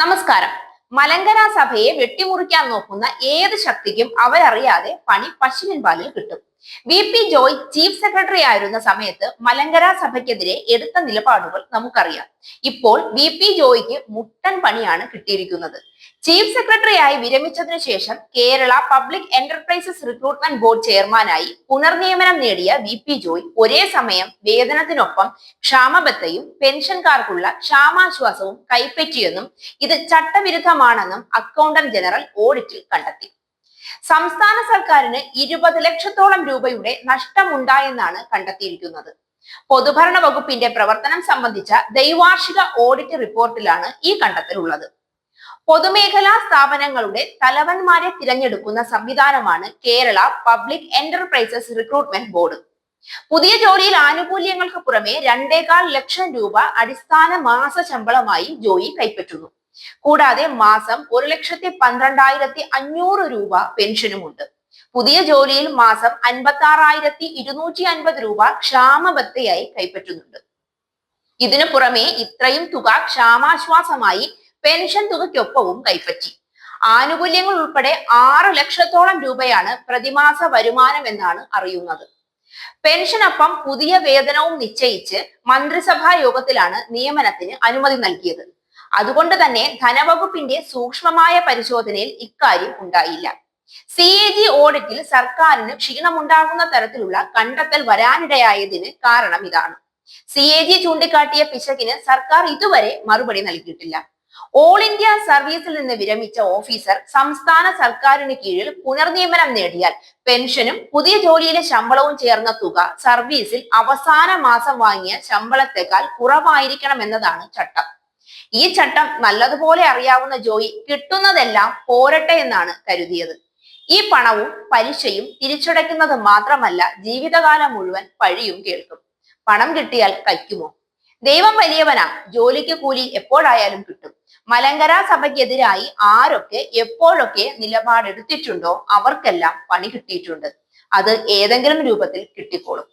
നമസ്കാരം. മലങ്കര സഭയെ വെട്ടിമുറിക്കാൻ നോക്കുന്ന ഏത് ശക്തിക്കും അവരറിയാതെ പണി പശുവിൻ പാലിൽ കിട്ടും. V P Joy chief secretary ആയിരുന്ന സമയത്ത് മലങ്കര സഭയ്ക്കെതിരെ എടുത്ത നിലപാടുകൾ നമുക്കറിയാം. ഇപ്പോൾ വി പി ജോയ്ക്ക് മുട്ടൻ പണിയാണ് കിട്ടിയിരിക്കുന്നത്. ചീഫ് സെക്രട്ടറിയായി വിരമിച്ചതിനു ശേഷം Kerala public enterprises recruitment board ചെയർമാനായി പുനർനിയമനം നേടിയ വി പി ജോയ് ഒരേ സമയം വേതനത്തിനൊപ്പം ക്ഷാമബത്തയും പെൻഷൻകാർക്കുള്ള ക്ഷാമാശ്വാസവും കൈപ്പറ്റിയെന്നും ഇത് ചട്ടവിരുദ്ധമാണെന്നും അക്കൗണ്ടന്റ് ജനറൽ ഓഡിറ്റിൽ കണ്ടെത്തി. സംസ്ഥാന സർക്കാരിന് ഇരുപത് ലക്ഷത്തോളം രൂപയുടെ നഷ്ടമുണ്ടായെന്നാണ് കണ്ടെത്തിയിരിക്കുന്നത്. പൊതുഭരണ വകുപ്പിന്റെ പ്രവർത്തനം സംബന്ധിച്ച ദൈവാർഷിക ഓഡിറ്റ് റിപ്പോർട്ടിലാണ് ഈ കണ്ടെത്തലുള്ളത്. പൊതുമേഖലാ സ്ഥാപനങ്ങളുടെ തലവന്മാരെ തിരഞ്ഞെടുക്കുന്ന സംവിധാനമാണ് Kerala public enterprises recruitment board. പുതിയ ജോലിയിൽ ആനുകൂല്യങ്ങൾക്ക് പുറമെ രണ്ടേകാൽ ലക്ഷം രൂപ അടിസ്ഥാന മാസ ശമ്പളമായി ജോയി കൈപ്പറ്റുന്നു. കൂടാതെ മാസം ഒരു ലക്ഷത്തി പന്ത്രണ്ടായിരത്തി അഞ്ഞൂറ് രൂപ പെൻഷനുമുണ്ട്. പുതിയ ജോലിയിൽ മാസം അൻപത്തി ആറായിരത്തി ഇരുന്നൂറ്റി അൻപത് രൂപ ക്ഷാമബത്തയായി കൈപ്പറ്റുന്നുണ്ട്. ഇതിനു പുറമെ ഇത്രയും തുക ക്ഷാമാശ്വാസമായി പെൻഷൻ തുകയ്ക്കൊപ്പവും കൈപ്പറ്റി. ആനുകൂല്യങ്ങൾ ഉൾപ്പെടെ ആറ് ലക്ഷത്തോളം രൂപയാണ് പ്രതിമാസ വരുമാനം എന്നാണ് അറിയുന്നത്. പെൻഷനൊപ്പം പുതിയ വേതനവും നിശ്ചയിച്ച് മന്ത്രിസഭാ യോഗത്തിലാണ് നിയമനത്തിന് അനുമതി നൽകിയത്. അതുകൊണ്ട് തന്നെ ധനവകുപ്പിന്റെ സൂക്ഷ്മമായ പരിശോധനയിൽ ഇക്കാര്യം ഉണ്ടായില്ല. സി എ ജി ഓഡിറ്റിൽ സർക്കാരിന് ക്ഷീണമുണ്ടാകുന്ന തരത്തിലുള്ള കണ്ടെത്തൽ വരാനിടയായതിന് കാരണം ഇതാണ്. സി എ ജി ചൂണ്ടിക്കാട്ടിയ പിശകിന് സർക്കാർ ഇതുവരെ മറുപടി നൽകിയിട്ടില്ല. ഓൾ ഇന്ത്യ സർവീസിൽ നിന്ന് വിരമിച്ച ഓഫീസർ സംസ്ഥാന സർക്കാരിന് കീഴിൽ പുനർനിയമനം നേടിയാൽ പെൻഷനും പുതിയ ജോലിയിലെ ശമ്പളവും ചേർന്ന തുക സർവീസിൽ അവസാന മാസം വാങ്ങിയ ശമ്പളത്തെക്കാൾ കുറവായിരിക്കണം എന്നതാണ് ചട്ടം. ഈ ചട്ടം നല്ലതുപോലെ അറിയാവുന്ന ജോയി കിട്ടുന്നതെല്ലാം പോരട്ടെ എന്നാണ് കരുതിയത്. ഈ പണവും പലിശയും തിരിച്ചടയ്ക്കുന്നത് മാത്രമല്ല ജീവിതകാലം മുഴുവൻ പഴിയും കേൾക്കും. പണം കിട്ടിയാൽ കയ്ക്കുമോ ദൈവം വലിയവനാ ജോലിക്ക് കൂലി എപ്പോഴായാലും കിട്ടും. മലങ്കര സഭയ്ക്കെതിരായി ആരൊക്കെ എപ്പോഴൊക്കെ നിലപാടെടുത്തിട്ടുണ്ടോ അവർക്കെല്ലാം പണി കിട്ടിയിട്ടുണ്ട്. അത് ഏതെങ്കിലും രൂപത്തിൽ കിട്ടിക്കോളും.